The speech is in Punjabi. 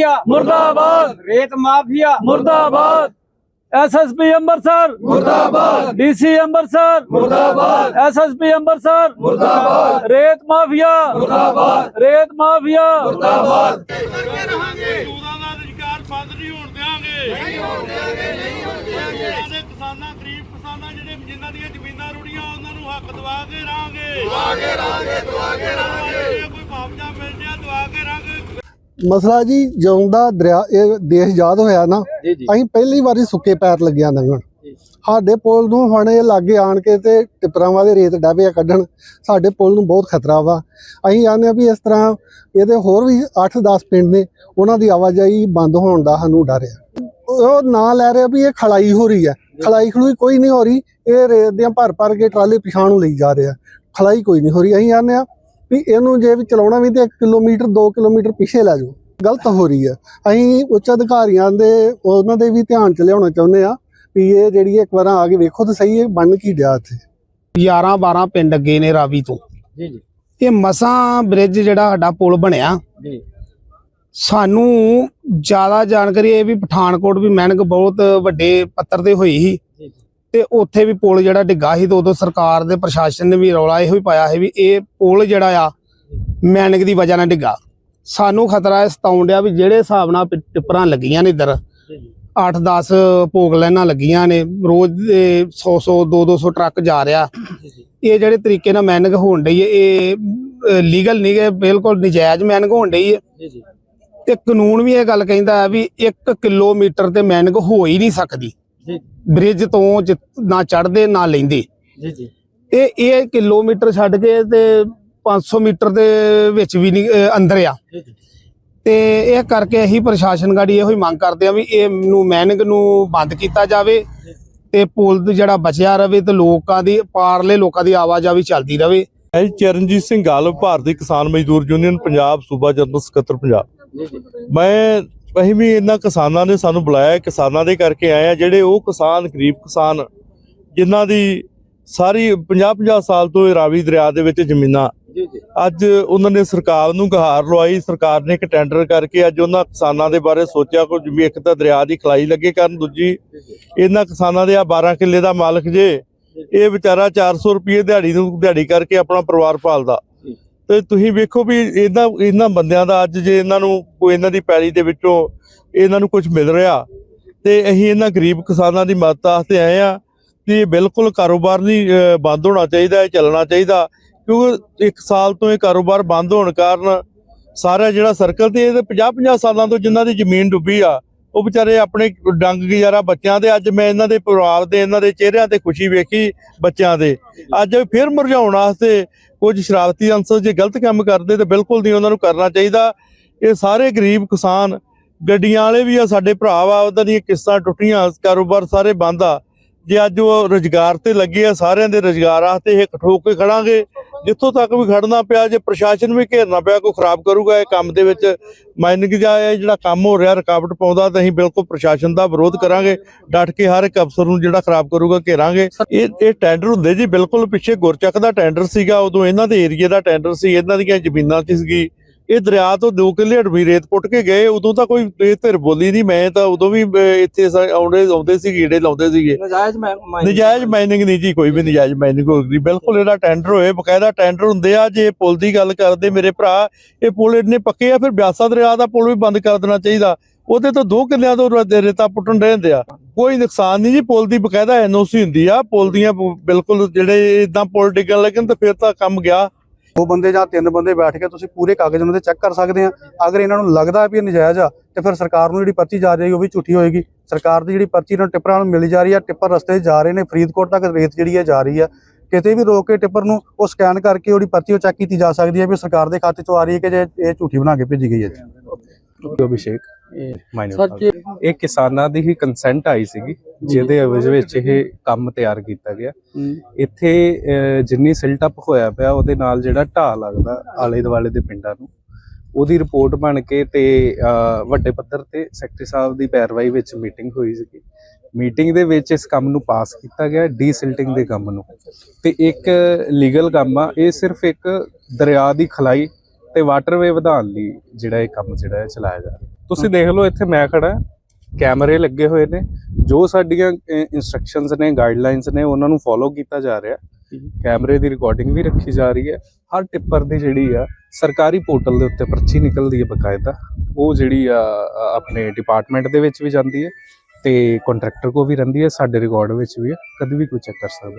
ਮਾਫੀਆ। ਮੁਰਦਾਬਾਦ। ਰੇਤ ਮਾਫੀਆ। ਮੁਰਦਾਬਾਦ। ਐਸਐਸਪੀ ਅੰਮ੍ਰਿਤਸਰ। ਮੁਰਦਾਬਾਦ। ਡੀਸੀ ਅੰਮ੍ਰਿਤਸਰ। ਮੁਰਦਾਬਾਦ। ਐਸਐਸਪੀ ਅੰਮ੍ਰਿਤਸਰ। ਮੁਰਦਾਬਾਦ। ਰੇਤ ਮਾਫੀਆ। ਮੁਰਦਾਬਾਦ। ਰੇਤ ਮਾਫੀਆ। ਮੁਰਦਾਬਾਦ। ਮਜ਼ਦੂਰਾਂ ਦਾ ਬੰਦ ਨਹੀਂ ਹੋਣ ਦਿਆਂਗੇ ਨਹੀਂ ਹੋਣ ਦਿਆਂਗੇ ਨਹੀਂ ਹੋਣ ਦਿਆਂਗੇ ਕਿਸਾਨਾਂ ਗਰੀਬ ਕਿਸਾਨਾਂ ਜਿਹੜੇ ਜਿਨ੍ਹਾਂ ਦੀਆਂ ਜ਼ਮੀਨਾਂ ਰੁੜੀਆਂ ਉਹਨਾਂ ਨੂੰ ਹੱਕ ਦਵਾ ਕੇ ਰਾਂਗੇ ਦਵਾ ਕੇ ਰਾਂਗੇ ਦਵਾ ਕੇ ਰਾਂਗੇ ਕੋਈ ਮੁਆਵਜ਼ਾ ਮਿਲ ਜਾਏ ਦਵਾ ਕੇ ਰਾਂਗੇ। ਮਸਲਾ ਜੀ ਜਦੋਂ ਦਾ ਦਰਿਆ ਇਹ ਦੇਸ਼ ਆਜ਼ਾਦ ਹੋਇਆ ਨਾ ਅਸੀਂ ਪਹਿਲੀ ਵਾਰੀ ਸੁੱਕੇ ਪੈਰ ਲੱਗਿਆ ਲੰਘਣ ਸਾਡੇ ਪੁਲ ਨੂੰ ਹੁਣ ਇਹ ਲਾਗੇ ਆਣ ਕੇ ਤੇ ਟਿੱਪਰਾਂ ਵਾਲੇ ਰੇਤ ਡਾਬੇ ਆ ਕੱਢਣ ਸਾਡੇ ਪੁਲ ਨੂੰ ਬਹੁਤ ਖਤਰਾ ਵਾ। ਅਸੀਂ ਆਨੇ ਆ ਵੀ ਇਸ ਤਰ੍ਹਾਂ ਇਹਦੇ ਹੋਰ ਵੀ 8-10 ਪਿੰਡ ਨੇ ਉਹਨਾਂ ਦੀ ਆਵਾਜਾਈ ਬੰਦ ਹੋਣ ਦਾ ਸਾਨੂੰ ਡਰ ਆ। ਉਹ ਨਾਂ ਲੈ ਰਿਹਾ ਵੀ ਇਹ ਖਲਾਈ ਹੋ ਰਹੀ ਹੈ ਖਲਾਈ ਖਲੂਈ ਕੋਈ ਨਹੀਂ ਹੋ ਰਹੀ ਇਹ ਰੇਤ ਦੀਆਂ ਭਰ ਭਰ ਕੇ ਟਰਾਲੇ ਪਿਛਾਂ ਨੂੰ ਲਈ ਜਾ ਰਿਹਾ ਖਲਾਈ ਕੋਈ ਨਹੀਂ ਹੋ ਰਹੀ। ਅਸੀਂ ਆਨੇ ਆ ਵੀ ਇਹਨੂੰ ਜੇ ਵੀ ਚਲਾਉਣਾ ਵੀ ਤੇ 1 ਕਿਲੋਮੀਟਰ 2 ਕਿਲੋਮੀਟਰ ਪਿੱਛੇ ਲੈ ਜਾਓ। ਗਲਤ ਹੋ ਰਹੀ ਹੈ। ਅਸੀਂ ਉੱਚ ਅਧਿਕਾਰੀਆਂ ਦੇ ਉਹਨਾਂ ਦੇ ਵੀ ਧਿਆਨ ਚ ਲਿਆਉਣਾ ਚਾਹੁੰਦੇ ਆ ਵੀ ਇਹ ਜਿਹੜੀ ਇੱਕ ਵਾਰ ਆ ਕੇ ਵੇਖੋ ਤਾਂ ਸਹੀ ਇਹ ਬਣ ਕੀ ਡਿਆ ਇੱਥੇ। 11 12 ਪਿੰਡ ਅੱਗੇ ਨੇ ਰਾਵੀ ਤੋਂ। ਜੀ ਜੀ। ਇਹ ਮਸਾਂ ਬ੍ਰਿਜ ਜਿਹੜਾ ਸਾਡਾ ਪੁਲ ਬਣਿਆ ਜੀ। ਸਾਨੂੰ ਜ਼ਿਆਦਾ ਜਾਣਕਾਰੀ ਇਹ ਵੀ ਪਠਾਨਕੋਟ ਵੀ ਮੈਨਕ ਬਹੁਤ ਵੱਡੇ ਪੱਤਰ ਤੇ ਹੋਈ ਸੀ। ਤੇ ਉੱਥੇ ਵੀ ਪੁਲ ਜਿਹੜਾ ਡਿੱਗਾ ਸੀ ਤੇ ਉਦੋਂ ਸਰਕਾਰ ਦੇ ਪ੍ਰਸ਼ਾਸਨ ਨੇ ਵੀ ਰੌਲਾ ਇਹੋ ਹੀ ਪਾਇਆ ਸੀ ਵੀ ਇਹ ਪੁਲ ਜਿਹੜਾ ਆ ਮੈਨਕ ਦੀ ਵਜ੍ਹਾ ਨਾਲ ਡਿੱਗਾ। ਸਾਨੂੰ ਖਤਰਾ ਇਸ ਸਤਾਉਣ ਡਿਆ ਵੀ ਜਿਹੜੇ ਹਿਸਾਬ ਨਾਲ ਟਿੱਪਰਾਂ ਲੱਗੀਆਂ ਨੇ ਇੱਧਰ ਜੀ ਜੀ। 8-10 ਭੋਗ ਲੈਣਾ ਲੱਗੀਆਂ ਨੇ ਰੋਜ਼ ਦੇ 100-100 200 ਟਰੱਕ ਜਾ ਰਿਹਾ। ਇਹ ਜਿਹੜੇ ਤਰੀਕੇ ਨਾਲ ਮੈਨਿੰਗ ਹੋਣ ਡਈ ਹੈ ਇਹ ਲੀਗਲ ਨਹੀਂ ਗੇ ਬਿਲਕੁਲ ਨਜਾਇਜ਼ ਮੈਨਿੰਗ ਹੋਣ ਡਈ ਹੈ ਤੇ ਕਾਨੂੰਨ ਵੀ ਇਹ ਗੱਲ ਕਹਿੰਦਾ ਹੈ ਵੀ 1 ਕਿਲੋਮੀਟਰ ਤੇ ਮੈਨਿੰਗ ਹੋ ਹੀ ਨਹੀਂ ਸਕਦੀ। ਬ੍ਰਿਜ ਤੋਂ ਨਾ ਚੜਦੇ ਨਾ ਲੈਂਦੇ। ਜੀ ਜੀ। ਤੇ ਇਹ ਕਿਲੋਮੀਟਰ ਛੱਡ ਕੇ ਤੇ 500 ਮੀਟਰ ਦੇ ਵਿੱਚ ਵੀ ਨਹੀਂ ਅੰਦਰ ਆ। ਤੇ ਇਹ ਕਰਕੇ ਅਸੀਂ ਪ੍ਰਸ਼ਾਸਨ ਗਾੜੀ ਇਹੋ ਹੀ ਮੰਗ ਕਰਦੇ ਆ ਵੀ ਇਹ ਨੂੰ ਮੈਨਿੰਗ ਨੂੰ ਬੰਦ ਕੀਤਾ ਜਾਵੇ ਤੇ ਪੁਲ ਜਿਹੜਾ ਬਚਿਆ ਰਵੇ ਤੇ ਲੋਕਾਂ ਦੀ ਪਾਰਲੇ ਲੋਕਾਂ ਦੀ ਆਵਾਜਾਈ ਚੱਲਦੀ ਰਵੇ। ਮੈਂ ਚਰਨਜੀਤ ਸਿੰਘ ਗਾਲਵ ਭਾਰਤੀ ਕਿਸਾਨ ਮਜ਼ਦੂਰ ਯੂਨੀਅਨ ਪੰਜਾਬ ਸੂਬਾ ਜਨਰਲ ਸਕੱਤਰ ਪੰਜਾਬ। ਜੀ ਜੀ। ਮੈਂ ਅਸੀਂ ਵੀ ਇਹਨਾਂ ਕਿਸਾਨਾਂ ਨੇ ਸਾਨੂੰ ਬੁਲਾਇਆ ਕਿਸਾਨਾਂ ਦੇ ਕਰਕੇ ਆਏ ਆ ਜਿਹੜੇ ਉਹ ਕਿਸਾਨ ਗਰੀਬ ਕਿਸਾਨ ਜਿਨ੍ਹਾਂ ਦੀ ਸਾਰੀ 50-50 ਸਾਲ ਤੋਂ ਇਹ ਰਾਵੀ ਦਰਿਆ ਦੇ ਵਿੱਚ ਜ਼ਮੀਨਾਂ ਅੱਜ ਉਹਨਾਂ ਨੇ ਸਰਕਾਰ ਨੂੰ ਗਹਾਰ ਲਵਾਈ ਸਰਕਾਰ ਨੇ ਇੱਕ ਟੈਂਡਰ ਕਰਕੇ ਅੱਜ ਉਹਨਾਂ ਕਿਸਾਨਾਂ ਦੇ ਬਾਰੇ ਸੋਚਿਆ ਕੁਝ ਵੀ ਇੱਕ ਤਾਂ ਦਰਿਆ ਦੀ ਖਲਾਈ ਲੱਗੇ ਕਰਨ ਦੂਜੀ ਇਹਨਾਂ ਕਿਸਾਨਾਂ ਦੇ ਆ 12 ਕਿੱਲੇ ਦਾ ਮਾਲਕ ਜੇ ਇਹ ਵਿਚਾਰਾ 400 ਰੁਪਏ ਦਿਹਾੜੀ ਨੂੰ ਦਿਹਾੜੀ ਕਰਕੇ ਆਪਣਾ ਪਰਿਵਾਰ ਪਾਲਦਾ। ਤੇ ਤੁਸੀਂ ਵੇਖੋ ਵੀ ਇਹਨਾਂ ਇਹਨਾਂ ਬੰਦਿਆਂ ਦਾ ਅੱਜ ਜੇ ਇਹਨਾਂ ਨੂੰ ਕੋਈ ਇਹਨਾਂ ਦੀ ਪੈਲੀ ਦੇ ਵਿੱਚੋਂ ਇਹਨਾਂ ਨੂੰ ਕੁਝ ਮਿਲ ਰਿਹਾ, ਤੇ ਅਸੀਂ ਇਹਨਾਂ ਗਰੀਬ ਕਿਸਾਨਾਂ ਦੀ ਮਦਦ ਵਾਸਤੇ ਆਏ ਆ ਕਿ ਇਹ ਬਿਲਕੁਲ ਕਾਰੋਬਾਰ ਨਹੀਂ ਬੰਦ ਹੋਣਾ ਚਾਹੀਦਾ ਚੱਲਣਾ ਚਾਹੀਦਾ। ਕਿਉਂਕਿ ਇੱਕ ਸਾਲ ਤੋਂ ਇਹ ਕਾਰੋਬਾਰ ਬੰਦ ਹੋਣ ਕਾਰਨ ਸਾਰਾ ਜਿਹੜਾ ਸਰਕਲ ਤੇ ਇਹ 50 50 ਸਾਲਾਂ ਤੋਂ ਜਿਨ੍ਹਾਂ ਦੀ ਜ਼ਮੀਨ ਡੁੱਬੀ ਆ ਉਹ ਵਿਚਾਰੇ ਆਪਣੇ ਡੰਗ ਗੁਜ਼ਾਰਾ ਬੱਚਿਆਂ ਦੇ, ਅੱਜ ਮੈਂ ਇਹਨਾਂ ਦੇ ਪਰਿਵਾਰ ਦੇ, ਇਹਨਾਂ ਦੇ ਚਿਹਰਿਆਂ ਤੇ ਖੁਸ਼ੀ ਵੇਖੀ ਬੱਚਿਆਂ ਦੇ। ਅੱਜ ਫਿਰ ਮੁਰਝਾਉਣ ਵਾਸਤੇ ਕੁਝ ਸ਼ਰਾਰਤੀ ਅੰਸਰ ਜੇ ਗਲਤ ਕੰਮ ਕਰਦੇ ਤੇ ਬਿਲਕੁਲ ਨਹੀਂ ਉਹਨਾਂ ਨੂੰ ਕਰਨਾ ਚਾਹੀਦਾ। ਇਹ ਸਾਰੇ ਗਰੀਬ ਕਿਸਾਨ, ਗੱਡੀਆਂ ਵਾਲੇ ਵੀ ਆ, ਸਾਡੇ ਭਰਾ ਵਾ, ਉਹਨਾਂ ਦੀਆਂ ਕਿਸ਼ਤਾਂ ਟੁੱਟੀਆਂ, ਕਾਰੋਬਾਰ ਸਾਰੇ ਬੰਦ ਆ। ਜੇ ਅੱਜ ਉਹ ਰੁਜ਼ਗਾਰ ਤੇ ਲੱਗੇ ਆ, ਸਾਰਿਆਂ ਦੇ ਰੁਜ਼ਗਾਰ ਵਾਸਤੇ ਇਹ ਠੋਕ ਕੇ ਖੜਾਂਗੇ। ਜਿੱਥੋਂ ਤੱਕ ਵੀ ਖੜਨਾ ਪਿਆ, ਜੇ ਪ੍ਰਸ਼ਾਸਨ ਵੀ ਘੇਰਨਾ ਪਿਆ, ਕੋਈ ਖਰਾਬ ਕਰੂਗਾ ਇਹ ਕੰਮ ਦੇ ਵਿੱਚ, ਮਾਈਨਿੰਗ ਦਾ ਇਹ ਜਿਹੜਾ ਕੰਮ ਹੋ ਰਿਹਾ, ਰੁਕਾਵਟ ਪਾਉਂਦਾ, ਤਾਂ ਅਸੀਂ ਬਿਲਕੁਲ ਪ੍ਰਸ਼ਾਸਨ ਦਾ ਵਿਰੋਧ ਕਰਾਂਗੇ, ਡਟ ਕੇ ਹਰ ਇੱਕ ਅਫਸਰ ਨੂੰ ਜਿਹੜਾ ਖਰਾਬ ਕਰੂਗਾ ਘੇਰਾਂਗੇ। ਇਹ ਇਹ ਟੈਂਡਰ ਹੁੰਦੇ ਜੀ, ਬਿਲਕੁਲ ਪਿੱਛੇ ਗੁਰਚੱਕ ਦਾ ਟੈਂਡਰ ਸੀਗਾ, ਉਦੋਂ ਇਹਨਾਂ ਦੇ ਏਰੀਏ ਦਾ ਟੈਂਡਰ ਸੀ, ਇਹਨਾਂ ਦੀਆਂ ਜ਼ਮੀਨਾਂ 'ਚ ਸੀਗੀ। ਇਹ ਦਰਿਆ ਤੋਂ 2 ਕਿੱਲੇ ਹੜਵੀ ਰੇਤ ਪੁੱਟ ਕੇ ਗਏ ਉਦੋਂ ਤਾਂ ਕੋਈ ਇਹ ਧਿਰ ਬੋਲੀ ਨਹੀਂ ਮੈਂ ਤਾਂ ਉਦੋਂ ਵੀ ਇੱਥੇ ਆਉਂਦੇ ਆਉਂਦੇ ਸੀ ਗੀੜੇ ਲਾਉਂਦੇ ਸੀਗੇ। ਨਜਾਇਜ਼ ਮਾਈਨਿੰਗ ਨਹੀਂ। ਜੀ ਕੋਈ ਵੀ ਨਜਾਇਜ਼ ਮਾਈਨਿੰਗ ਹੋਊਗੀ ਬਿਲਕੁਲ ਇਹਦਾ ਟੈਂਡਰ ਹੋਏ ਬਕਾਇਦਾ ਟੈਂਡਰ ਹੁੰਦੇ ਆ ਜੇ ਪੁਲ ਦੀ ਗੱਲ ਕਰਦੇ ਮੇਰੇ ਭਰਾ ਇਹ ਪੁਲ ਇੰਨੇ ਪੱਕੇ ਆ ਫਿਰ ਬਿਆਸਾ ਦਰਿਆ ਦਾ ਪੁਲ ਵੀ ਬੰਦ ਕਰ ਦੇਣਾ ਚਾਹੀਦਾ। ਉਹਦੇ ਤੋਂ 2 ਕਿੱਲਿਆਂ ਤੋਂ ਰੇਤਾ ਪੁੱਟਣ ਰਹਿੰਦੇ ਆ। ਕੋਈ ਨੁਕਸਾਨ ਨਹੀਂ ਜੀ ਪੁਲ ਦੀ ਬਕਾਇਦਾ ਐਨਓਸੀ ਹੁੰਦੀ ਆ ਪੁਲ ਦੀਆਂ ਬਿਲਕੁਲ ਜਿਹੜੇ ਇਦਾਂ ਪੁਲ ਡਿੱਗਣ ਲੱਗਣ ਤਾਂ ਫਿਰ ਤਾਂ ਕੰਮ ਗਿਆ। ਦੋ ਬੰਦੇ ਜਾਂ ਤਿੰਨ ਬੰਦੇ ਬੈਠ ਕੇ ਤੁਸੀਂ ਪੂਰੇ ਕਾਗਜ਼ ਉਹਨਾਂ ਦੇ ਚੈੱਕ ਕਰ ਸਕਦੇ ਆ। ਅਗਰ ਇਹਨਾਂ ਨੂੰ ਲੱਗਦਾ ਵੀ ਇਹ ਨਜਾਇਜ਼ ਆ, ਤੇ ਫਿਰ ਸਰਕਾਰ ਨੂੰ ਜਿਹੜੀ ਪਰਚੀ ਜਾ ਰਹੀ ਉਹ ਵੀ ਝੂਠੀ ਹੋਏਗੀ। ਸਰਕਾਰ ਦੀ ਜਿਹੜੀ ਪਰਚੀ ਇਹਨਾਂ ਨੂੰ ਟਿੱਪਰਾਂ ਨੂੰ ਮਿਲੀ ਜਾ ਰਹੀ ਆ, ਟਿੱਪਰ ਰਸਤੇ ਜਾ ਰਹੇ ਨੇ, ਫਰੀਦਕੋਟ ਤੱਕ ਰੇਤ ਜਿਹੜੀ ਹੈ ਜਾ ਰਹੀ ਆ। ਕਿਤੇ ਵੀ ਰੋਕ ਕੇ ਟਿੱਪਰ ਨੂੰ ਉਹ ਸਕੈਨ ਕਰਕੇ ਉਹਦੀ ਪਰਚੀ ਉਹ ਚੈੱਕ ਕੀਤੀ ਜਾ ਸਕਦੀ ਹੈ ਵੀ ਸਰਕਾਰ ਦੇ ਖਾਤੇ 'ਚੋਂ ਆ ਰਹੀ ਹੈ ਕਿ ਜੇ ਇਹ ਝੂਠੀ ਬਣਾ ਕੇ ਭੇਜੀ ਗਈ ਹੈ ਅਭਿਸ਼ੇਕ। ਇਹ ਮਾਈਨਰ ਸਰ ਜੀ ਇਹ ਕਿਸਾਨਾਂ ਦੀ ਹੀ ਕੰਸੈਂਟ ਆਈ ਸੀਗੀ ਜਿਹਦੇ ਅਵਜ ਵਿੱਚ ਇਹ ਕੰਮ ਤਿਆਰ ਕੀਤਾ ਗਿਆ। ਇੱਥੇ ਜਿੰਨੀ ਸਿਲਟ ਅਪ ਹੋਇਆ ਪਿਆ ਉਹਦੇ ਨਾਲ ਜਿਹੜਾ ਢਾਹ ਲੱਗਦਾ ਆਲੇ ਦੁਆਲੇ ਦੇ ਪਿੰਡਾਂ ਨੂੰ ਉਹਦੀ ਰਿਪੋਰਟ ਬਣ ਕੇ ਤੇ ਵੱਡੇ ਪੱਧਰ ਤੇ ਸੈਕਟਰੀ ਸਾਹਿਬ ਦੀ ਪੈਰਵਾਈ ਵਿੱਚ ਮੀਟਿੰਗ ਹੋਈ ਸੀਗੀ। ਮੀਟਿੰਗ ਦੇ ਵਿੱਚ ਇਸ ਕੰਮ ਨੂੰ ਪਾਸ ਕੀਤਾ ਗਿਆ ਡੀਸਿਲਟਿੰਗ ਦੇ ਕੰਮ ਨੂੰ। ਤੇ ਇੱਕ ਲੀਗਲ ਕੰਮ ਆ ਇਹ ਸਿਰਫ ਇੱਕ ਦਰਿਆ ਦੀ ਖਲਾਈ ਤੇ ਵਾਟਰਵੇ ਵਧਾਉਣ ਲਈ ਜਿਹੜਾ ਇਹ ਕੰਮ ਜਿਹੜਾ ਹੈ ਚਲਾਇਆ ਜਾ ਰਿਹਾ। ਤੁਸੀਂ ਦੇਖ ਲਓ ਇੱਥੇ ਮੈਂ ਖੜਾ ਕੈਮਰੇ ਲੱਗੇ ਹੋਏ ਨੇ। ਜੋ ਸਾਡੀਆਂ ਇਨਸਟਰਕਸ਼ਨਸ ਨੇ ਗਾਈਡਲਾਈਨਸ ਨੇ ਉਹਨਾਂ ਨੂੰ ਫੋਲੋ ਕੀਤਾ ਜਾ ਰਿਹਾ। ਕੈਮਰੇ ਦੀ ਰਿਕਾਰਡਿੰਗ ਵੀ ਰੱਖੀ ਜਾ ਰਹੀ ਹੈ। ਹਰ ਟਿੱਪਰ ਦੀ ਜਿਹੜੀ ਆ ਸਰਕਾਰੀ ਪੋਰਟਲ ਦੇ ਉੱਤੇ ਪਰਚੀ ਨਿਕਲਦੀ ਹੈ ਬਕਾਇਦਾ। ਉਹ ਜਿਹੜੀ ਆ ਆਪਣੇ ਡਿਪਾਰਟਮੈਂਟ ਦੇ ਵਿੱਚ ਵੀ ਜਾਂਦੀ ਹੈ ਤੇ ਕੰਟਰੈਕਟਰ ਕੋ ਵੀ ਰਹਿੰਦੀ ਹੈ। ਸਾਡੇ ਰਿਕਾਰਡ ਵਿੱਚ ਵੀ ਹੈ। ਕਦੇ ਵੀ ਕੋਈ ਚੈੱਕ ਕਰ ਸਕਦਾ।